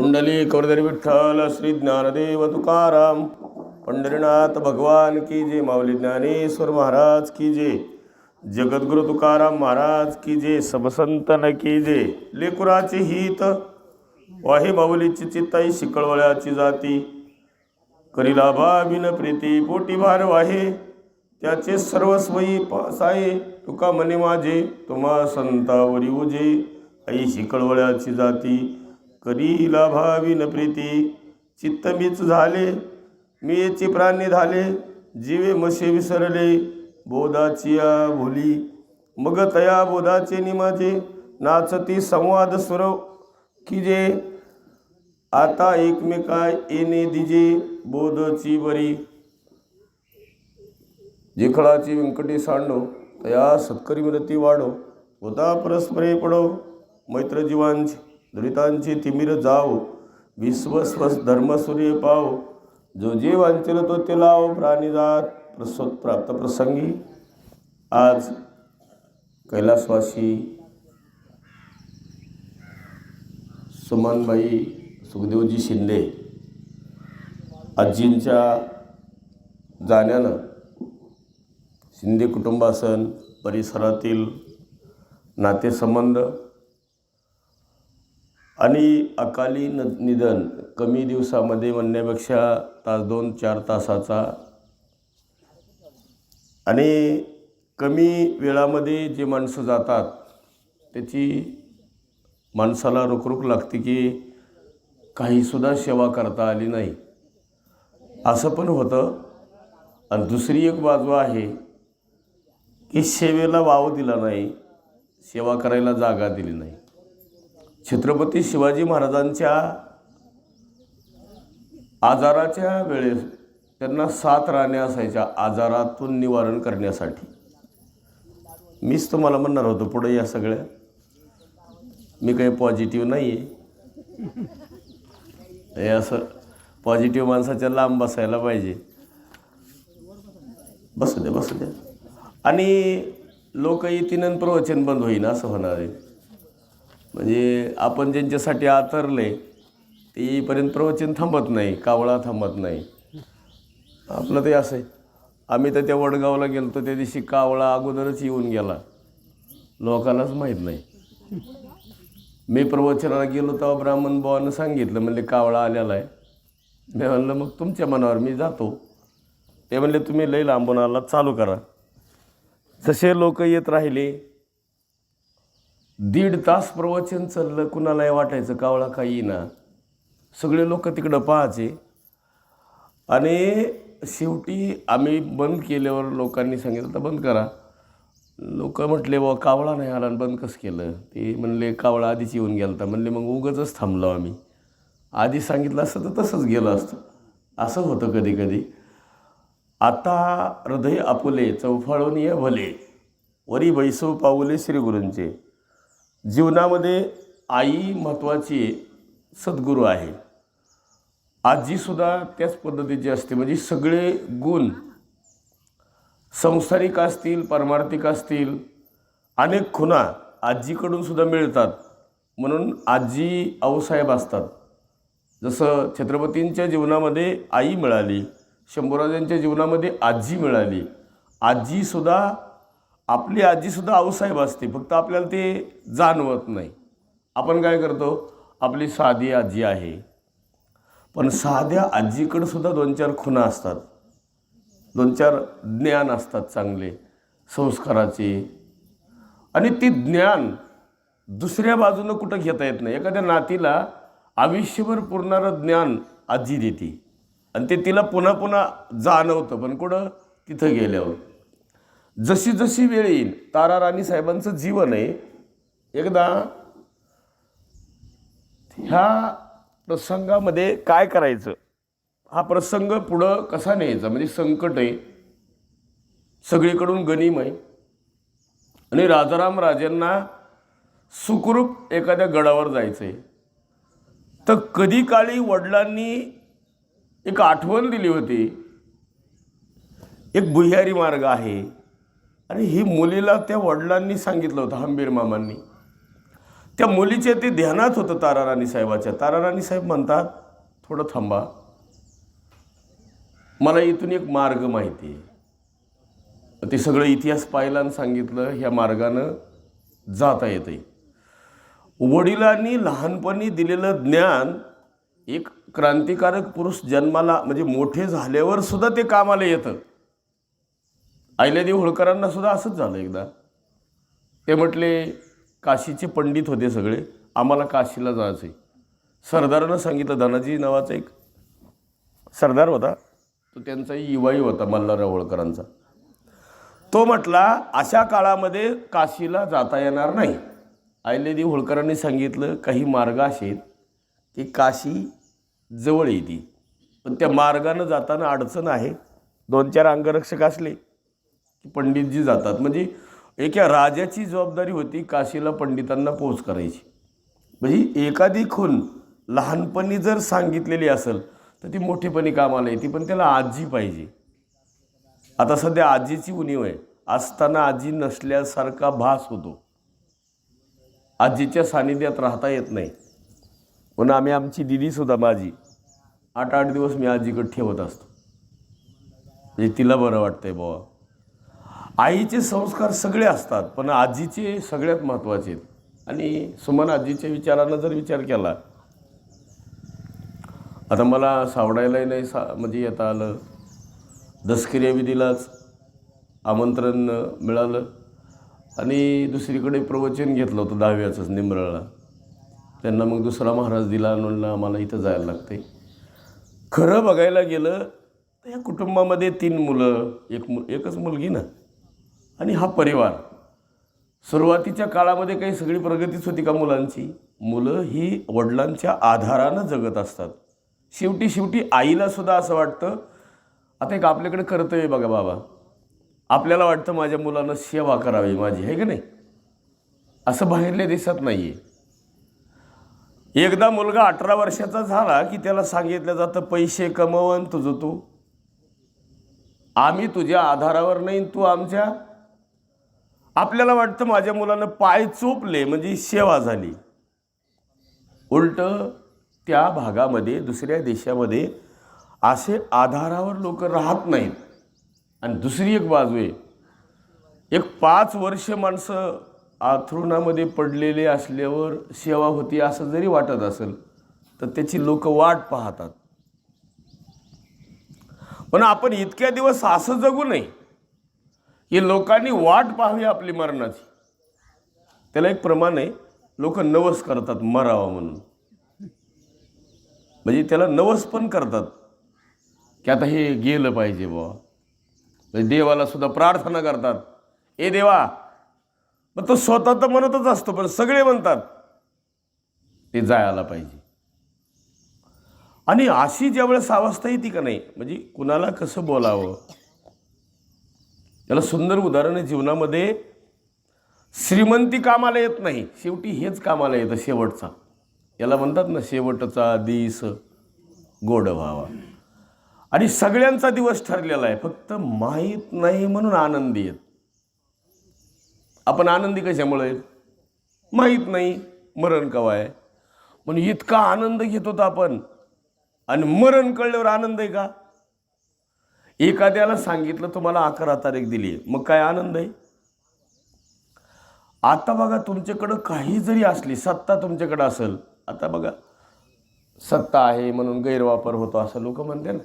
कुंडली कौरदरी विठ्ठल श्री ज्ञानदेव तुकाराम. पंढरीनाथ भगवान की जे माऊली ज्ञानेश्वर महाराज की जे जगद्गुरु तुकाराम महाराज की जे सबसंतन की जे लेकुराचे हित. वाहे माऊलीची चित्ताई शिकळवळ्याची जाती. करीला भाभिन प्रीती पोटी भार वाहे. त्याचे सर्वस्वयी पासाये. तुका मने माझे तुम्हा संतावरी उजे. आई शिकळवळ्याची जाती. करीला भाविन प्रीती? चित्त मीच झाले मी प्राणी झाले जीवे मसे विसरले बोधाची या भोली. मग तया बोधाचे निमाजे नाचती संवाद स्वरव की जे? आता एकमेका येणे दिजे बोधची बरी. जिखळाची व्यंकटी सांडो तया सत्करी मृती वाढो होता परस्परे पडो मैत्र जीवांची दलितांची तिमिर जाओ विश्वस्व धर्मसूर्य पाव. जो जे वांचेल तो ते लाव प्राणी जात प्राप्त प्रसंगी. आज कैलासवासी सुमनबाई सुखदेवजी शिंदे आजींच्या जाण्यानं शिंदे कुटुंबासन परिसरातील नातेसंबंध आणि अकाली न निधन कमी दिवसामध्ये म्हणण्यापेक्षा तास दोन चार तासाचा. आणि कमी वेळामध्ये जे माणसं जातात त्याची माणसाला रुखरुख लागते की काहीसुद्धा सेवा करता आली नाही. असं पण होतं. आणि दुसरी एक बाजू आहे की सेवेला वाव दिला नाही सेवा करायला जागा दिली नाही. छत्रपती शिवाजी महाराजांच्या आजाराच्या वेळेस त्यांना सात राण्या असायच्या आजारातून निवारण करण्यासाठी. मीच तुम्हाला म्हणणार होतो पुढे या सगळ्या. मी काही पॉझिटिव्ह नाही आहे हे असं पॉझिटिव्ह माणसाच्या लांब बसायला पाहिजे. बसू द्या बसू द्या. आणि लोक येतील प्रवचन बंद होईन असं होणार आहे. म्हणजे आपण ज्यांच्यासाठी आतरले ते प्रवचन थांबत नाही कावळा थांबत नाही. आपलं ते असं आहे. आम्ही तर त्या वडगावला गेलो तर त्या दिवशी कावळा अगोदरच येऊन गेला. लोकांनाच माहीत नाही. मी प्रवचनाला गेलो तेव्हा ब्राह्मण भावानं सांगितलं म्हणले कावळा आलेला आहे. मी म्हणलं मग तुमच्या मनावर मी जातो. ते म्हणले तुम्ही लई लांबून आला चालू करा. जसे लोक येत राहिले दीड तास प्रवचन चाललं कुणालाही वाटायचं कावळा काही येईना. सगळे लोक तिकडं पाहायचे आणि शेवटी आम्ही बंद केल्यावर लोकांनी सांगितलं तर बंद करा. लोक म्हटले बा कावळा नाही आला आणि बंद कसं केलं? ते म्हणले कावळा आधीच येऊन गेला तर म्हणले मग उगंच थांबलो आम्ही. आधी सांगितलं असतं तर तसंच गेलं असतं. असं होतं कधी कधी आता हृदय आपुले चौफाळून ये भले. वरी बैसव पाऊले श्रीगुरूंचे. जीवनामध्ये आई महत्त्वाची सद्गुरू आहे. आजीसुद्धा त्याच पद्धतीची असते. म्हणजे सगळे गुण संसारिक असतील परमार्थिक असतील अनेक खुणा आजीकडून सुद्धा मिळतात. म्हणून आजी आऊसाहेब असतात. जसं छत्रपतींच्या जीवनामध्ये आई मिळाली शंभूराजांच्या जीवनामध्ये आजी मिळाली आजीसुद्धा आपली आजीसुद्धा आऊसाहेब असते फक्त आपल्याला ते जाणवत नाही. आपण काय करतो आपली साधी आजी आहे. पण साध्या आजीकडं सुद्धा दोन चार खुणा असतात. दोन चार ज्ञान असतात चांगले संस्काराचे. आणि ती ज्ञान दुसऱ्या बाजूनं कुठं घेता येत नाही. एखाद्या नातीला आयुष्यभर पुरणारं ज्ञान आजी देते. आणि ते तिला पुन्हा पुन्हा जाणवतं पण कुठं? तिथं गेल्यावर. जशी जशी वेळ येईल तारा राणी साहेबांचं जीवन आहे. एकदा ह्या प्रसंगामध्ये काय करायचं? हा प्रसंग पुढं कसा न्यायचा? म्हणजे संकट आहे. सगळीकडून गनिम आहे. आणि राजाराम राजांना सुखरूप एखाद्या गडावर जायचं आहे तर कधी काळी वडिलांनी एक आठवण दिली होती. एक भुयारी मार्ग आहे. आणि ही मुलीला त्या वडिलांनी सांगितलं होतं हंबीर मामांनी. त्या मुलीच्या ते ध्यानात होतं ताराराणी साहेबाच्या. ताराराणी साहेब म्हणतात थोडं थांबा. मला इथून एक मार्ग माहिती आहे. ते सगळं इतिहास पाहिला आणि सांगितलं ह्या मार्गानं जाता येते वडिलांनी लहानपणी दिलेलं ज्ञान एक क्रांतिकारक पुरुष जन्माला म्हणजे मोठे झाल्यावर सुद्धा ते कामाला येतं. अहिल्यादेव होळकरांना सुद्धा असंच झालं एकदा. ते म्हटले काशीचे पंडित होते सगळे आम्हाला काशीला जायचं आहे सरदारानं सांगितलं धनाजी नावाचा एक सरदार होता तो त्यांचाही युवाई होता मल्हारराव होळकरांचा. तो म्हटला अशा काळामध्ये काशीला जाता येणार नाही. अहिल्यादेव होळकरांनी सांगितलं काही मार्ग असे की काशी जवळ येते पण त्या मार्गानं जाताना अडचण आहे. दोन चार अंगरक्षक असले पंडितजी जातात. म्हणजे एका राजाची जबाबदारी होती काशीला पंडितांना पोच करायची. म्हणजे एखादी खून लहानपणी जर सांगितलेली असेल तर ती मोठेपणी कामाला येते पण त्याला आजी पाहिजे. आता सध्या आजीची उणीव आहे. असताना आजी नसल्यासारखा भास होतो. आजीच्या सानिध्यात राहता येत नाही. म्हणून आम्ही आमची दिदीसुद्धा माझी आठ आठ दिवस मी आजीकडे ठेवत असतो. म्हणजे तिला बरं वाटतंय बाबा आईचे संस्कार सगळे असतात पण आजीचे सगळ्यात महत्त्वाचे आहेत. आणि सुमन आजीच्या विचारानं जर विचार केला आता मला सावडायलाही नाही सा म्हणजे येता आलं. दसकिऱ्या विधीलाच आमंत्रण मिळालं. आणि दुसरीकडे प्रवचन घेतलं होतं दहाव्याचंच निंबराळा त्यांना मग दुसरा महाराज दिला म्हणलं आम्हाला इथं जायला लागते खरं बघायला गेलं तर या कुटुंबामध्ये तीन मुलं एक मु एकच मुलगी ना. आणि हा परिवार. सुरुवातीच्या काळामध्ये काही सगळी प्रगतीच होती का मुलांची? मुलं ही वडिलांच्या आधारानं जगत असतात. शेवटी शेवटी आईला सुद्धा असं वाटतं आता एक आपल्याकडे कर्तव्य आहे बघा बाबा. आपल्याला वाटतं माझ्या मुलानं सेवा करावी माझी आहे की नाही? असं बाहेरल्या देशात नाही आहे एकदा मुलगा अठरा वर्षाचा झाला की त्याला सांगितलं जातं पैसे कमवन तुझं तू. आम्ही तुझ्या आधारावर नाही तू आमच्या आपल्याला वाटतं माझ्या मुलानं पाय चोपले म्हणजे सेवा झाली. उलट त्या भागामध्ये दुसऱ्या देशामध्ये असे आधारावर लोक राहत नाहीत. आणि दुसरी एक बाजू आहे एक पाच वर्ष माणसं आथरुणामध्ये पडलेले असल्यावर सेवा होती असं जरी वाटत असेल तर त्याची लोक वाट पाहतात. पण आपण इतक्या दिवस असं जगू नये. की लोकांनी वाट पाहावी आपली मरणाची. त्याला एक प्रमाण आहे लोक नवस करतात मरावं म्हणून. म्हणजे त्याला नवस पण करतात. की आता हे गेलं पाहिजे बुवा. म्हणजे देवाला सुद्धा प्रार्थना करतात. ए देवा मग तो स्वतः तर म्हणतच असतो पण सगळे म्हणतात ते जायला पाहिजे. आणि अशी ज्यावेळेस अवस्था येते का नाही म्हणजे कुणाला कसं बोलावं? याला सुंदर उदाहरण आहे जीवनामध्ये श्रीमंती कामाला येत नाही. शेवटी हेच कामाला येतं शेवटचा. याला म्हणतात ना शेवटचा दिस गोड व्हावा. आणि सगळ्यांचा दिवस ठरलेला आहे. फक्त माहीत नाही म्हणून आनंदी आहेत. आपण आनंदी कशामुळे माहीत नाही मरण कवा आहे? म्हणून इतका आनंद घेत होता आपण. आणि मरण कळल्यावर आनंद आहे का? एखाद्याला सांगितलं तुम्हाला अकरा तारीख दिली मग काय आनंद आहे? आता बघा तुमच्याकडं काही जरी असली सत्ता तुमच्याकडं असेल आता बघा सत्ता आहे म्हणून गैरवापर होतो असं लोक म्हणते ना.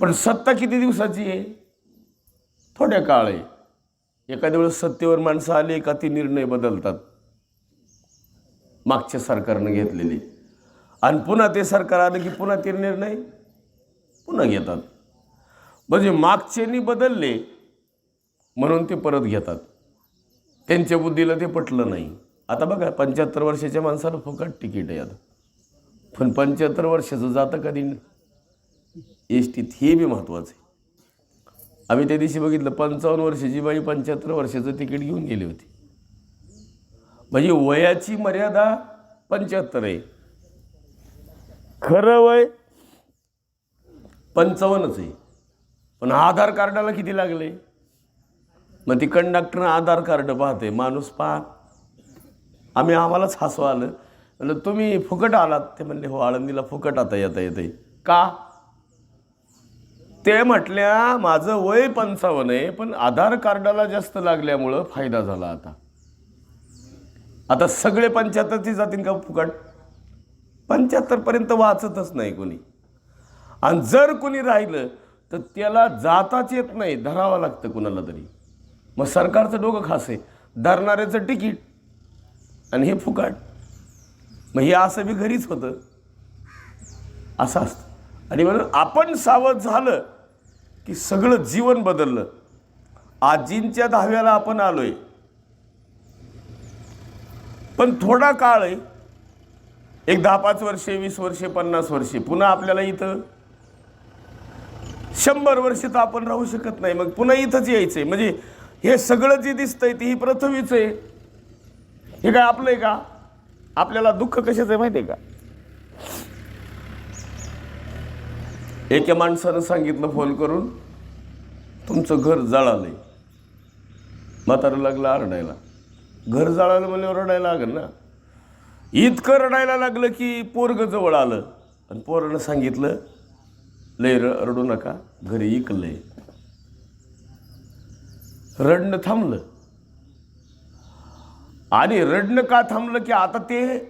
पण सत्ता किती दिवसाची आहे? थोड्या काळ आहे. एखाद्या वेळेस सत्तेवर माणसं आली का ती निर्णय बदलतात. मागच्या सरकारनं घेतलेले. आणि पुन्हा ते सरकार आलं की पुन्हा ते निर्णय पुन्हा घेतात. म्हणजे मागचेनी बदलले म्हणून ते परत घेतात. त्यांच्या बुद्धीला ते पटलं नाही. आता बघा पंच्याहत्तर वर्षाच्या माणसाला फुकट तिकीट आहे आता. पण पंच्याहत्तर वर्षाचं जातं कधी एस टीत हे बी महत्त्वाचं आहे. आम्ही त्या दिवशी बघितलं पंचावन्न वर्षाची बाई पंच्याहत्तर वर्षाचं तिकीट घेऊन गेली होती. म्हणजे वयाची मर्यादा पंच्याहत्तर आहे. खरं वय पंचावन्नच आहे. पण आधार कार्डाला किती लागले? मग ती कंडक्टरनं आधार कार्ड पाहते माणूस पाहत. आम्ही आम्हालाच हसू आलं म्हणलं तुम्ही फुकट आलात. ते म्हणले हो आळंदीला फुकट आता येता येते का? ते म्हटल्या माझं वय पंचावन्न आहे पण आधार कार्डाला जास्त लागल्यामुळं फायदा झाला आता. आता सगळे पंच्याहत्तरची जातील का फुकट? पंच्याहत्तरपर्यंत वाचतच नाही कोणी. आणि जर कोणी राहिलं तर त्याला जाताच येत नाही धरावं लागतं कुणाला तरी. मग सरकारचं डोकं खास आहे. धरणाऱ्याचं तिकीट आणि हे फुकट. मग हे असं बी घरीच होतं. असं असतं. आणि म्हणून आपण सावध झालं की सगळं जीवन बदललं. आजींच्या दहाव्याला आपण आलोय. पण थोडा काळ आहे. एक दहा पाच वर्षे वीस वर्षे पन्नास वर्षे. पुन्हा आपल्याला इथं शंभर वर्ष तर आपण राहू शकत नाही. मग पुन्हा इथंच यायचं आहे म्हणजे हे सगळं जे दिसतंय ते ही पृथ्वीच आहे. हे काय आपलं आहे का? आपल्याला दुःख कशाचं आहे माहिती आहे का? एका माणसानं सांगितलं फोन करून तुमचं घर जळालंय. म्हातारं लागलं आरडायला. घर जळालं म्हणजे रडायला लागेल ना? इतकं रडायला लागलं की पोरग जवळ आलं. आणि पोरानं सांगितलं लय रडू नका घरी इकलंय रडणं थांबलं. आणि रडणं का थांबलं की आता ते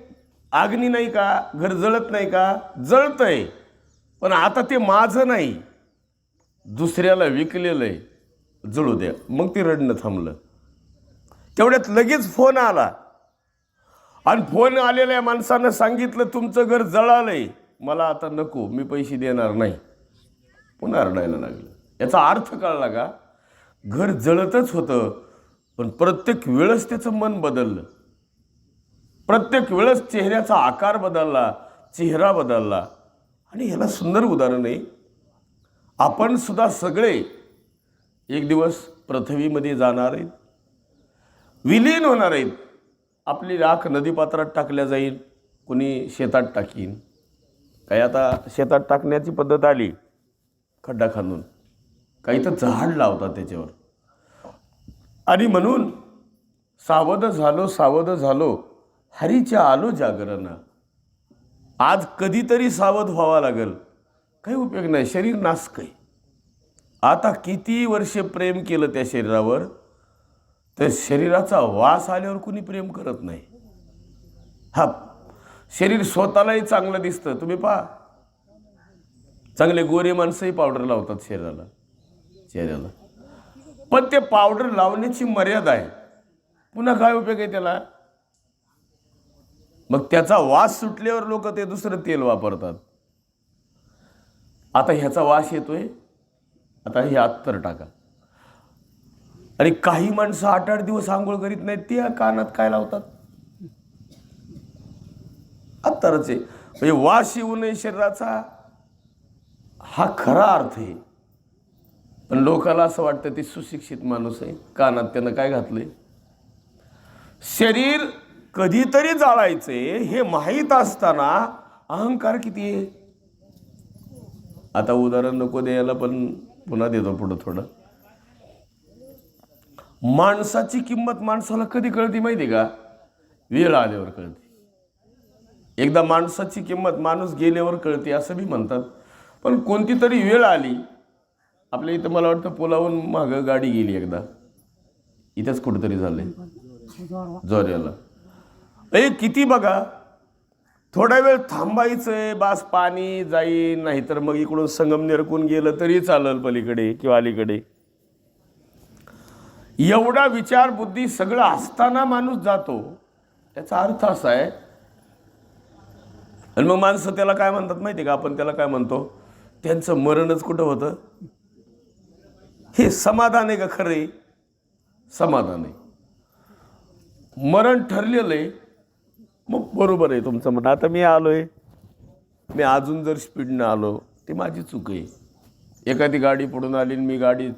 आग्नी नाही का घर जळत नाही का? जळतंय पण आता ते माझं नाही. दुसऱ्याला विकलेलं आहे. जळू द्या. मग ते रडणं थांबलं. तेवढ्यात लगेच फोन आला. आणि फोन आलेल्या माणसानं सांगितलं तुमचं घर जळालंय. मला आता नको. मी पैसे देणार नाही. पुन्हा रडायला लागलं. याचा अर्थ कळला का? घर जळतच होतं पण प्रत्येक वेळेस त्याचं मन बदललं. प्रत्येक वेळेस चेहऱ्याचा आकार बदलला चेहरा बदलला. आणि ह्याला सुंदर उदाहरण आहे. आपण सुद्धा सगळे एक दिवस पृथ्वीमध्ये जाणार आहेत. विलीन होणार आहेत. आपली राख नदीपात्रात टाकल्या जाईल कुणी शेतात टाकीन. काही आता शेतात टाकण्याची पद्धत आली. खड्डा खांदून. काही तर झाड लावतात त्याच्यावर. आणि म्हणून सावध झालो सावध झालो हरीच्या आलो जागरणं आज कधीतरी सावध व्हावा लागेल. काही उपयोग नाही शरीर नासक आहे. आता किती वर्षे प्रेम केलं त्या शरीरावर तर शरीराचा वास आल्यावर कुणी प्रेम करत नाही. हा शरीर स्वतःलाही चांगलं दिसतं. तुम्ही पहा चांगले गोरे माणसंही पावडर लावतात शरीराला चेहऱ्याला. पण ते पावडर लावण्याची मर्यादा आहे. पुन्हा काय उपयोग आहे त्याला? मग त्याचा वास सुटल्यावर लोक ते दुसरं तेल वापरतात. आता ह्याचा वास येतोय. आता हे अत्तर टाका. आणि काही माणसं आठ आठ दिवस आंघोळ करीत नाहीत ते कानात काय लावतात? अत्तरच आहे. म्हणजे वास येऊ नये शरीराचा हा खरा अर्थ आहे. पण लोकाला असं वाटतं ते सुशिक्षित माणूस आहे. कानात त्यानं काय घातलंय? शरीर कधीतरी जाळायचे हे माहीत असताना अहंकार किती आहे? आता उदाहरण नको द्यायला पण पुन्हा देतो पुढं थोडं. माणसाची किंमत माणसाला कधी कळते माहिती का? वेळ आल्यावर कळते. एकदा माणसाची किंमत माणूस गेल्यावर कळते असं बी म्हणतात. पण कोणती तरी वेळ आली. आपल्या इथं मला वाटतं पुलावून मागं गाडी गेली एकदा. इथंच कुठंतरी झालंय. जोऱ्याला ए किती बघा. थोडा वेळ थांबायचंय बास पाणी जाईल नाहीतर मग इकडून संगमनेरकून गेलं तरी चालेल पलीकडे किंवा अलीकडे. एवढा विचार बुद्धी सगळं असताना माणूस जातो. त्याचा अर्थ असा आहे. आणि मग माणसं त्याला काय म्हणतात माहिती आहे का? आपण त्याला काय म्हणतो? त्यांचं मरणच कुठं होतं? हे समाधान आहे का खरं आहे? समाधान आहे. मरण ठरलेलं आहे. मग बरोबर आहे तुमचं म्हणणं. आता मी आलो आहे मी अजून जर स्पीडनं आलो ती माझी चूक आहे. एखादी गाडी पडून आली आणि मी गाडी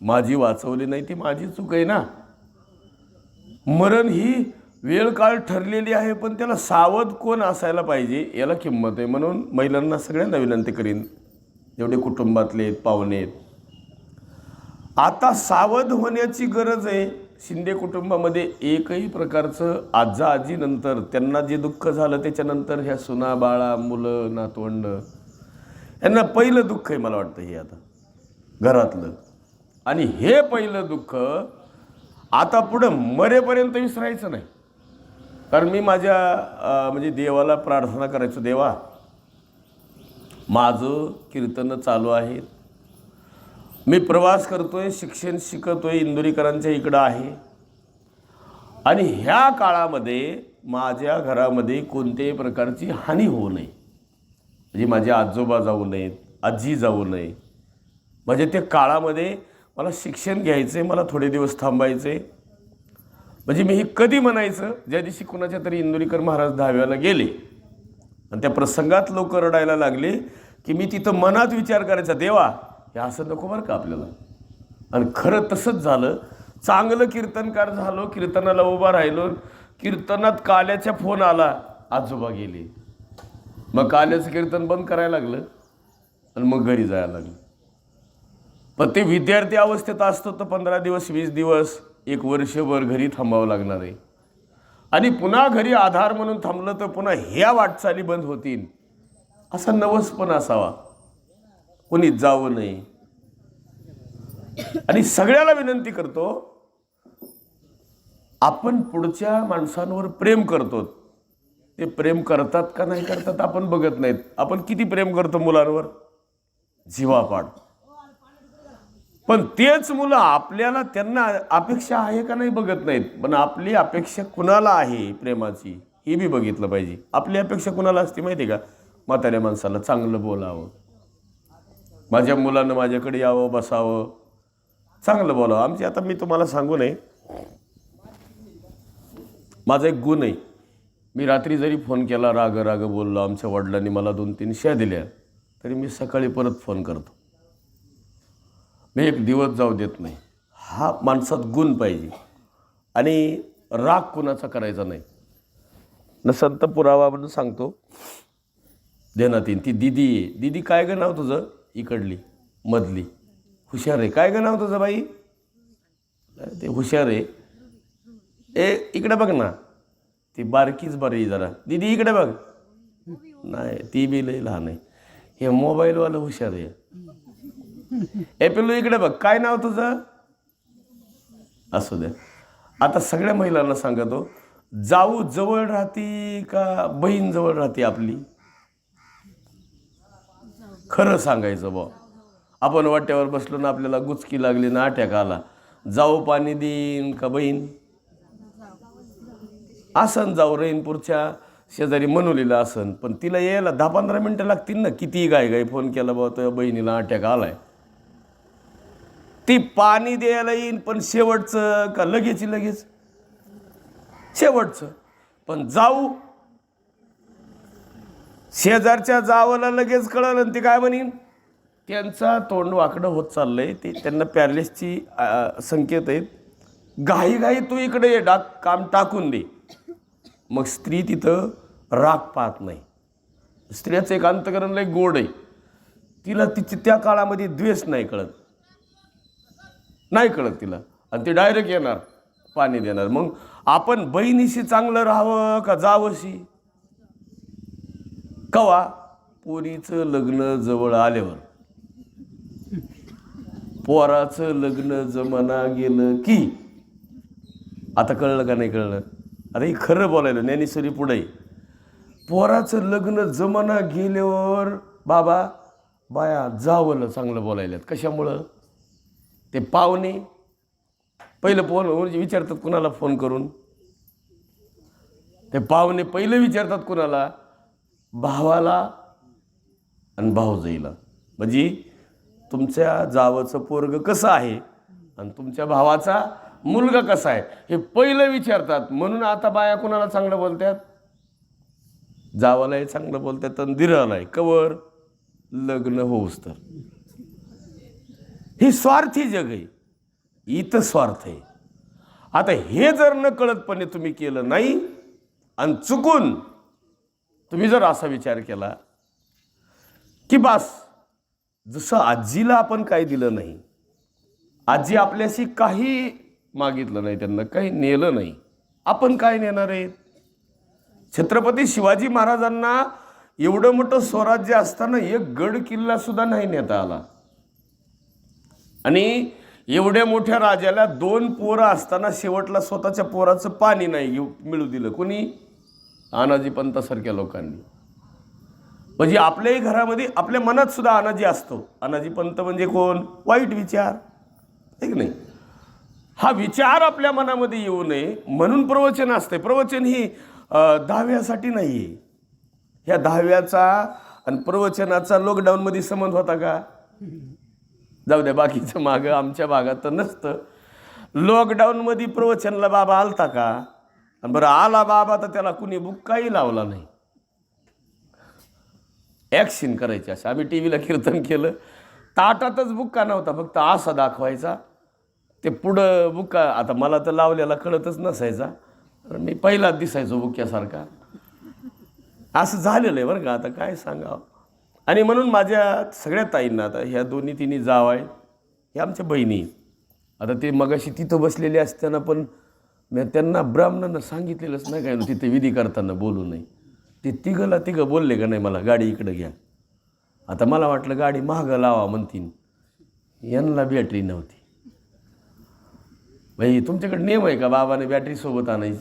माझी वाचवली नाही ती माझी चूक आहे ना. मरण ही वेळ काळ ठरलेली आहे पण त्याला सावध कोण असायला पाहिजे याला किंमत आहे. म्हणून महिलांना सगळ्यांना विनंती करीन. जेवढे कुटुंबातले आहेत पाहुणे आहेत. आता सावध होण्याची गरज आहे. शिंदे कुटुंबामध्ये एकही प्रकारचं आजा आजीनंतर त्यांना जे दुःख झालं त्याच्यानंतर ह्या सुना बाळा मुलं नातवंड यांना पहिलं दुःख आहे मला वाटतं हे आता. घरातलं. आणि हे पहिलं दुःख आता पुढं मरेपर्यंत विसरायचं नाही. कारण मी माझ्या म्हणजे देवाला प्रार्थना करायचो देवा माझं कीर्तनं चालू आहेत मी प्रवास करतो आहे शिक्षण शिकतो आहे इंदोरीकरांच्या इकडं आहे. आणि ह्या काळामध्ये माझ्या घरामध्ये कोणत्याही प्रकारची हानी होऊ नये. म्हणजे माझे आजोबा जाऊ नयेत आजी जाऊ नये म्हणजे त्या काळामध्ये मला शिक्षण घ्यायचं आहे मला थोडे दिवस थांबायचे म्हणजे मी हे कधी म्हणायचं? ज्या दिवशी कुणाच्या तरी इंदोरीकर महाराज दहाव्याला गेले आणि त्या प्रसंगात लोक रडायला लागले की मी तिथं मनात विचार करायचा देवा हे असं नको बरं का आपल्याला? आणि खरं तसंच झालं. चांगलं कीर्तनकार झालो कीर्तनाला उभा राहिलो कीर्तनात काल्याचा फोन आला आजोबा गेले. मग काल्याचं कीर्तन बंद करायला लागलं आणि मग घरी जायला लागलं. पण ते विद्यार्थी अवस्थेत असतो तर पंधरा दिवस वीस दिवस एक वर्षभर घरी थांबावं लागणार आहे. आणि पुन्हा घरी आधार म्हणून थांबलं तर पुन्हा ह्या वाटचाली बंद होतील. असा नवस पण असावा. कोणी जावं नये. आणि सगळ्याला विनंती करतो आपण पुढच्या माणसांवर प्रेम करतो. ते प्रेम करतात का नाही करतात आपण बघत नाहीत. आपण किती प्रेम करतो मुलांवर? जीवापाड. पण तेच मुलं आपल्याला त्यांना अपेक्षा आहे का नाही बघत नाहीत. पण आपली अपेक्षा कुणाला आहे प्रेमाची हे बी बघितलं पाहिजे. आपली अपेक्षा कुणाला असते माहिती आहे का? म्हाताऱ्या माणसाला चांगलं बोलावं. माझ्या मुलानं माझ्याकडे यावं बसावं. चांगलं बोलावं. आमची आता मी तुम्हाला सांगू नये. माझा एक गुण आहे. मी रात्री जरी फोन केला राग राग बोललो आमच्या वडिलांनी मला दोन तीन शा दिल्या तरी मी सकाळी परत फोन करतो. मी एक दिवस जाऊ देत नाही. हा माणसात गुण पाहिजे. आणि राग कुणाचा करायचा नाही. न संत पुरावा म्हणून सांगतो. देण्यात येईन ती दिदी आहे. दिदी काय गं नाव तुझं? इकडली मधली. हुशार आहे. काय गं नाव तुझं बाई? ते हुशार आहे. ए इकडे बघ ना. ती बारकीच बरी आहे जरा. दिदी इकडे बघ. नाही ती बी लई लहान आहे. हे मोबाईलवालं हुशार आहे. ए पिल्लू इकडे बघ. काय नाव तुझं? असू द्या आता सगळ्या महिलांना सांगतो जाऊ जवळ राहती का बहीण जवळ राहते आपली? खरं सांगायचं बा आपण वाट्यावर बसलो ना आपल्याला गुचकी लागली ना अटॅक आला जाऊ पाणी देईन का बहीण? आसन जाऊ रेनपूरच्या शेजारी मनवलेलं आसन. पण तिला यायला दहा पंधरा मिनटं लागतील ना. किती गाय गाय फोन केला बा तर बहिणीला अटॅक आलाय ती पाणी द्यायला येईन पण शेवटचं का लगेच लगेच? शेवटचं. पण जाऊ. शेजारच्या जावाला लगेच कळलं आणि ते काय म्हणीन? त्यांचा तोंड वाकडं होत चाललंय. ते त्यांना पॅरलेसची संकेत आहेत. घाई घाई तू इकडे ये डाक काम टाकून दे. मग स्त्री तिथं राग पाहत नाही. स्त्रियाचं एक अंतकरण लय गोड आहे. तिला तिची त्या काळामध्ये द्वेष नाही कळत. नाही कळत तिला. आणि ते डायरेक्ट येणार पाणी देणार. मग आपण बहिणीशी चांगलं राहावं का जावंशी? कवा? पोरीचं लग्न जवळ आल्यावर. पोराचं लग्न जमना गेलं की. आता कळलं का नाही कळलं? आता हे खरं बोलायला ज्ञानेश्वरी पुढे. पोराचं लग्न जमना गेल्यावर बाबा बाया जावलं चांगलं बोलायल्यात. कशामुळं? ते पाहुणे पहिलं फोन म्हणजे विचारतात कुणाला फोन करून. ते पाहुणे पहिलं विचारतात कुणाला भावाला आणि भाऊजाईला. म्हणजे तुमच्या जावचं पोरग कसं आहे आणि तुमच्या भावाचा मुलगा कसा आहे हे पहिलं विचारतात. म्हणून आता बाया कुणाला चांगलं बोलतात जावालाही चांगलं बोलतात आणि दिरालाही. कवर लग्न होऊस तर. ही स्वार्थी जग आहे. इथं स्वार्थ आहे. आता हे जर न कळतपणे तुम्ही केलं नाही आणि चुकून तुम्ही जर असा विचार केला की बास जसं आजीला आपण काय दिलं नाही आजी आपल्याशी काही मागितलं नाही त्यांना काही नेलं नाही आपण काय नेणार आहे छत्रपती शिवाजी महाराजांना एवढं मोठं स्वराज्य असताना एक गड किल्ला सुद्धा नाही नेता आला. आणि एवढ्या मोठ्या राजाला दोन पोरं असताना शेवटला स्वतःच्या पोराचं पाणी नाही घेऊ मिळू दिलं. कोणी? आनाजी पंतासारख्या लोकांनी. म्हणजे आपल्याही घरामध्ये आपल्या मनात सुद्धा अनाजी असतो. अनाजी पंत म्हणजे कोण? वाईट विचार. आहे की नाही? हा विचार आपल्या मनामध्ये येऊ नये म्हणून प्रवचन असते प्रवचन ही दहाव्यासाठी नाही आहे ह्या दहाव्याचा आणि प्रवचनाचा लॉकडाऊनमध्ये संबंध होता का? जाऊ द्या बाकीचं मागं आमच्या भागात तर नसतं. लॉकडाऊनमध्ये प्रवचनला बाबा आलता का? आणि बरं आला बाबा तर त्याला कुणी बुक्काही लावला नाही. ॲक्शन करायची असं. आम्ही टी व्हीला कीर्तन केलं. ताटातच बुक्का नव्हता फक्त असा दाखवायचा. ते पुढं बुक्का आता मला तर लावलेला कळतच नसायचा. तर मी पहिलाच दिसायचो बुक्यासारखा असं झालेलं आहे बरं का. आता काय सांगावं? आणि म्हणून माझ्या सगळ्या ताईंना आता ह्या दोन्ही तिन्ही जाव आहे ह्या आमच्या बहिणी आता ते मगाशी तिथं बसलेले असताना पण मी त्यांना ब्राह्मणांना सांगितलेलंच नाही काय तिथे विधी करताना बोलू नये. ते तिघंला तिघं बोलले का नाही मला गाडी इकडं घ्या. आता मला वाटलं गाडी महागं लावा म्हणतीन. यांना बॅटरी नव्हती. भाई तुमच्याकडे नेम आहे का बाबाने बॅटरी सोबत आणायची?